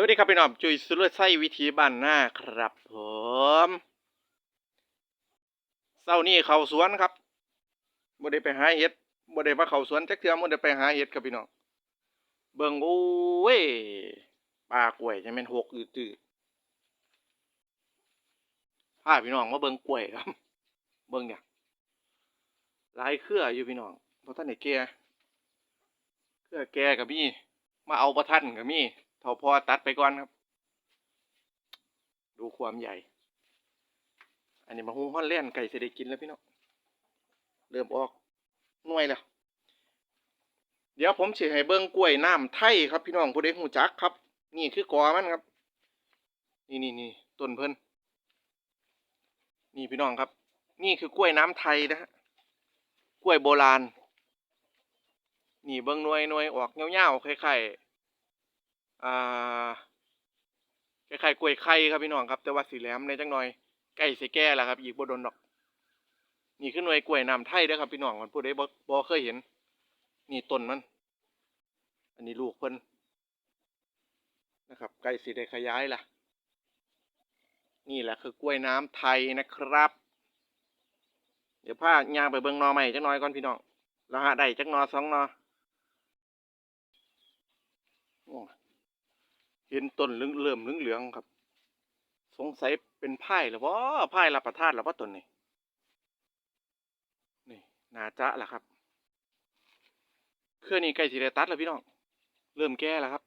วัสดีครับพี่น้องจุยสุรไส้วิธีบ้านหน้าครับผมเศร้านี้เขาสวนครับบ่ได้ไปหาเห็ดบ่ได้มาเขาสวนจักเทื่อบ่ได้ไปหาเห็ดครับพี่น้องเบิ่งโอ้ยปลากล้วยจะแม่นหกอยู่ตื้อพาพี่น้องมาเบิ่งกล้วยครับ เบิ่งเนี่ยหลายเครืออยู่พี่น้องบ่ทันได้แก่เครือแก่ก็มีมาเอาบ่ทันก็มี เท่าพอตัดไปก่อนครับ ดูความใหญ่ อันนี้มาหุงฮ้อนเล่นไก่เสด็จกินแล้วพี่น้องเริ่มออกน่วยแล้วเดี๋ยวผมสิให้เบิ้งกล้วยน้ำไทยครับพี่น้องผู้ใดหูจักครับ นี่คือกอมันครับ นี่นี่นี่ต้นเพิ่นนี่พี่น้องครับ นี่คือกล้วยน้ำไทยนะฮะกล้วยโบราณ นี่เบิ้งหน่วยหน่วยออกเงาวๆคล้ายๆ อ่าคล้ายๆกล้วยไข่ครับพี่น้องครับ แต่ว่าสีแหลมในจังหน่อยใกล้สิแก่แล้วครับ อีกบ่ดนดอก นี่คือหน่วยกล้วยน้ำไทยเด้อครับพี่น้องมันผู้ใดบ่บ่เคยเห็น นี่ต้นมัน อันนี้ลูกเพิ่นนะครับใกล้สิได้ขยายล่ะ นี่แหละคือกล้วยน้ำไทยนะครับ เดี๋ยวพาย่างไปเบิ่งหนอใหม่จักหน่อยก่อนพี่น้องแล้วหาได้จักหนอสองหนอ เห็นต้นเริ่มเหลืองๆครับ สงสัยเป็นไผ่หรือว่าไผ่รับประทานหรือว่าต้นนี้นี่นาจะล่ะครับ เครื่องนี้ใกล้สิได้ตัดแล้วพี่น้อง เริ่มแก่แล้วครับ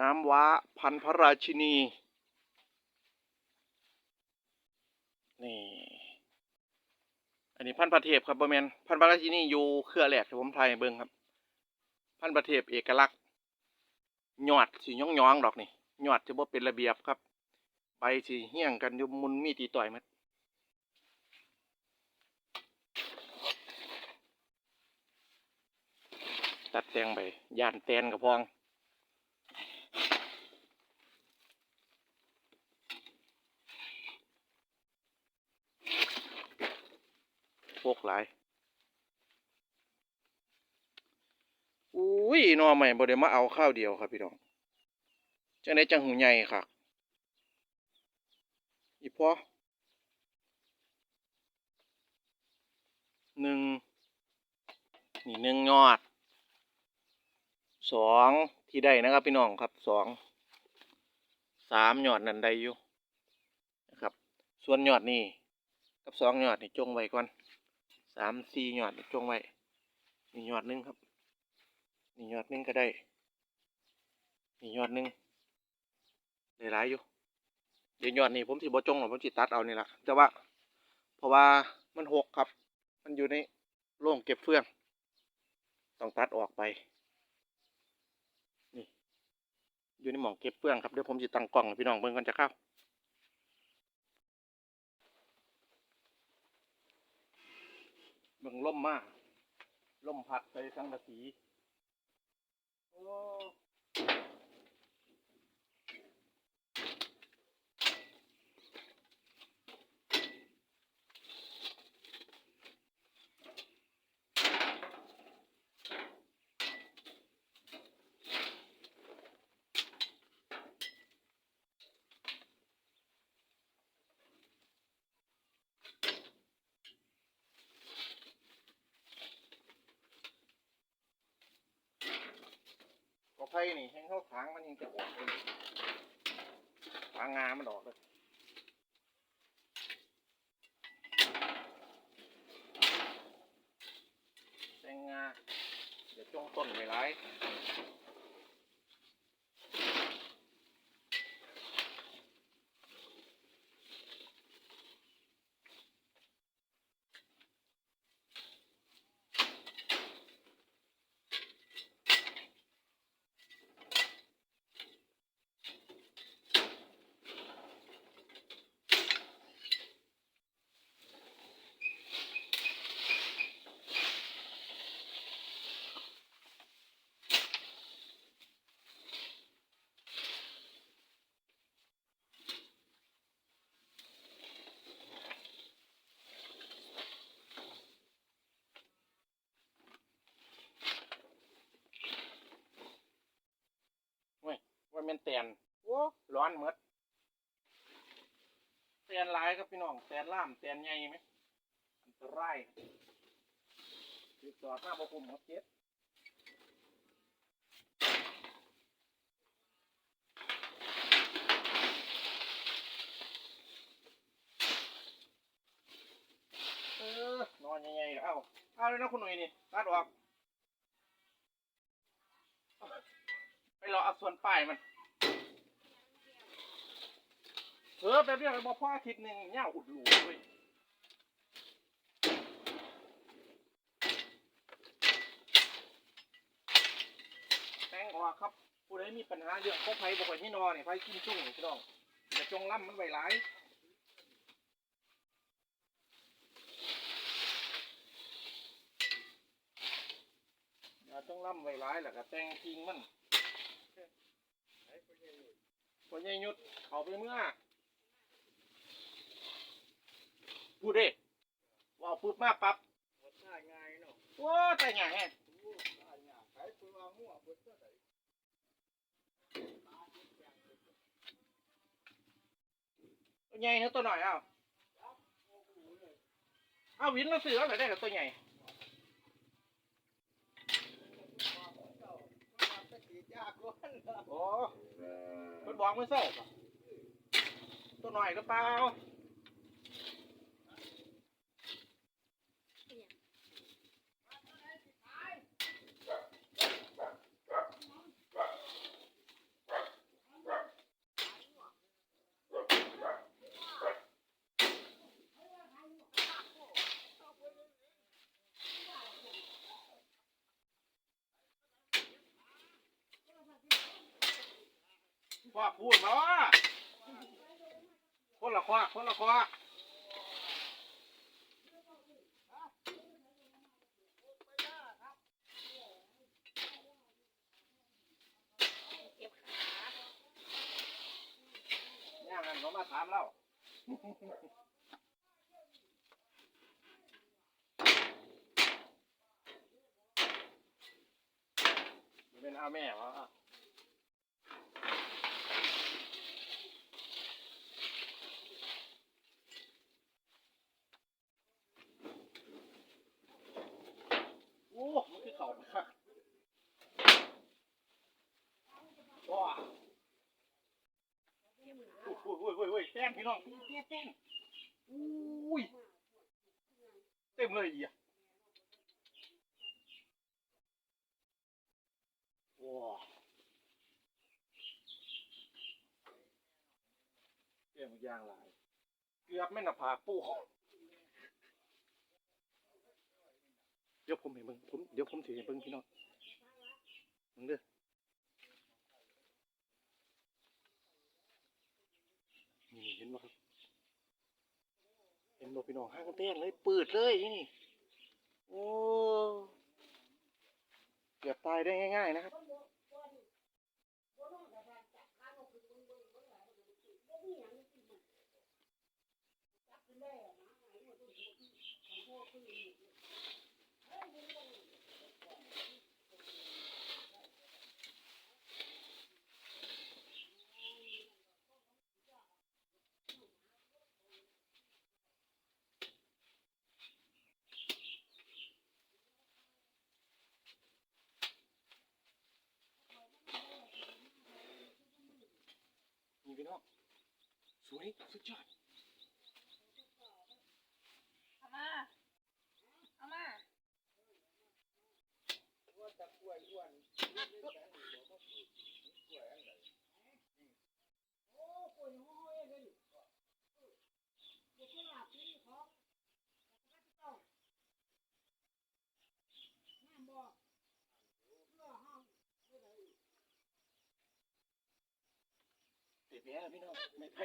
น้ำว้าพันพระราชินี นี่ อันนี้พันประเทศครับบแมนพันพระราชินีอยู่เครือแหลกที่ผมไทยเบิ้งครับ พันประเทศเอกลักษณ หยอดสิย่องยองดอกนี่หยอดจะบ่เป็นระเบียบครับ ใบสิเหี่ยงกันยู่มุนมีตีต่อยมัดตัดแตงไปย่านแตนกับพองพวกหลาย อุ้ ยนอใหม่บ่ได้มาเอาข้าวเดียวครับพี่น้องจังไดจังหูใหญ่ค่ะอีพอหนึ่งนี่หนึ่งยอดสองที่ได้นะครับพี่น้องครับสองสามยอดนั่นได้อยู่นะครับ ส่วนยอดนี่กับสองยอดนี่จงไว้ก่อนสามสี่ยอดนี่จงไว้นี่ยอดหนึงครับ นี่ยอดหนึงก็ได้ นี่ยอดหนึงได้หลายอยู่ เดี๋ยวยอดนี่ผมสิบ่จงหรอกผมสิตัดเอานี่ละแต่ว่า เพราะว่ามันหกครับ มันอยู่ในโร่งเก็บเฟื่อง ต้องตัดออกไป นี่ อยู่ในหม่องเก็บเฟื่องครับเดี๋ยวผมสิตั้งกล้องให้พี่น้องเบิ่งก่อนจะเข้าเบิ่งล่มมากล่มพัดใส่สังกะสี โไฟนี่แห้งเข้าทางมันยังจะออกเลยถางงามันออกเลยแตงงาเดี๋ยวจงต้นไว้ไร แม่นแตนโอ้ร้อนหมดแตนลายครับพี่น้องแตนล่ามแตนใหญ่ไหมอันตรายติดต่อหน้าบ่คุมครับเจ็ดเออนอนใหญ่ๆเอ้าเอาเลยนะคุณหนุ่ยนี่ตัดออกไปรอเอาส่วนป้ายมัน เออแบบเดียวบอพ่ออาทิตย์หนึ่งเนี่ยอุดหลูเลยแป้งออกครับ ผู้ใดมีปัญหาเรื่องพวกไผ่บ่ค่อยมีนอเนี่ยไผ่กินจุ้งพี่น้องอย่าจงล่ำมันไว้หลายอย่าจงล่ำไว้หลายแหล้วก็แตงจริงมันพอใหญ่ยุดเขาไปเมื่อ พูดเด้ว่าปุ๊บมาปั๊บง่ายง่ายเนาะโอ้แต่ไงแฮะง่ายง่ายขายตัวงัวเพิ่นก็ได้ตัวใหญ่เท่าตัวหน่อยเอ้าเอาวินมาซื้อเอาไปได้กับตัวใหญ่ตะกี้ยากก่อนโอ้เพิ่นบอกมือเศร้าป่ะตัวหน่อยก็เปล่า พ่อพูดมาว่าคนละคว้าคนละคว้าเนี่ยมันเขามาถามเราเป็นอาแม่วะ โอ้ มันคือเขาคักว้าโอ้ยโอ้ยโอ้ยโอ้ยโอ้ยแต้มพี่น้องแต้ มแต้มแต้มอุ้ยเต็มเลยอีอะว้าเต็มยางหลายเกือบไม่หน้าผากปูเดี๋ยวผมเห็นเบิ่งผมเดี๋ยวผมถือให้เบิ่งพี่น้องมึงเด้อนี่เห็นบ่ครับ นบ่พี่น้องห้างเต้นเลยปืดเลยนี่โอ้เกือบตายได้ง่ายๆนะครับ พี่น้องสวยสุดยอด เอามา เอามา ว่าตะกล้วยอ้วน เด็ด แย่พี่น้องไม่ไผ่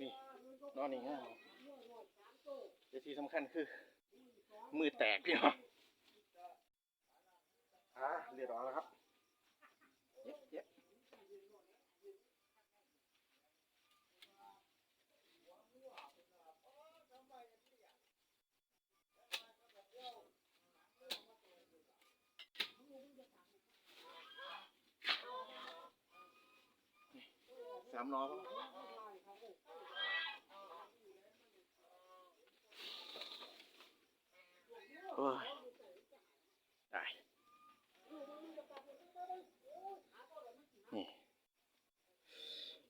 นี่นอนนี่ง่ายแต่ที่สำคัญคือ มือแตกพี่น้องอ่าเรียบร้อยแล้วครับ สามล้อปะโอ้ยได้นี่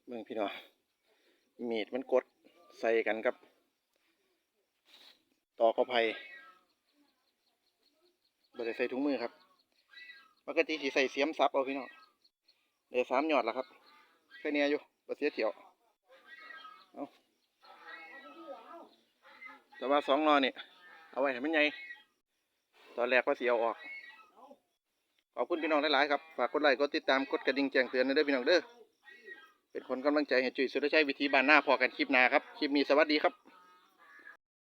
เมืองพี่น้องมีดมันกดใส่กันกับตอกระไผ่บ่ได้ใส่ถุงมือครับปกติสิใส่เสียมซับเอาพี่น้องเดี๋ยวสามหยอดแล้วครับแค่เนี้ยอยู่ บ่เสียเที่ยวเอาแต่ว่าสองนอนี่ เอาไว้ให้มันใหญ่ตอนแรกว่าเสียวออก ขอบคุณพี่น้องหลาย ๆ ครับ ฝากกดไลค์ กดติดตาม กดกระดิ่งแจ้งเตือนด้วยเด้อพี่น้องเด้อ เป็นคนกำลังใจให้จุ๋ยสุรชัยวิธีบ้านหน้าพอกันคลิปหน้าครับ คลิปนี้สวัสดีครับ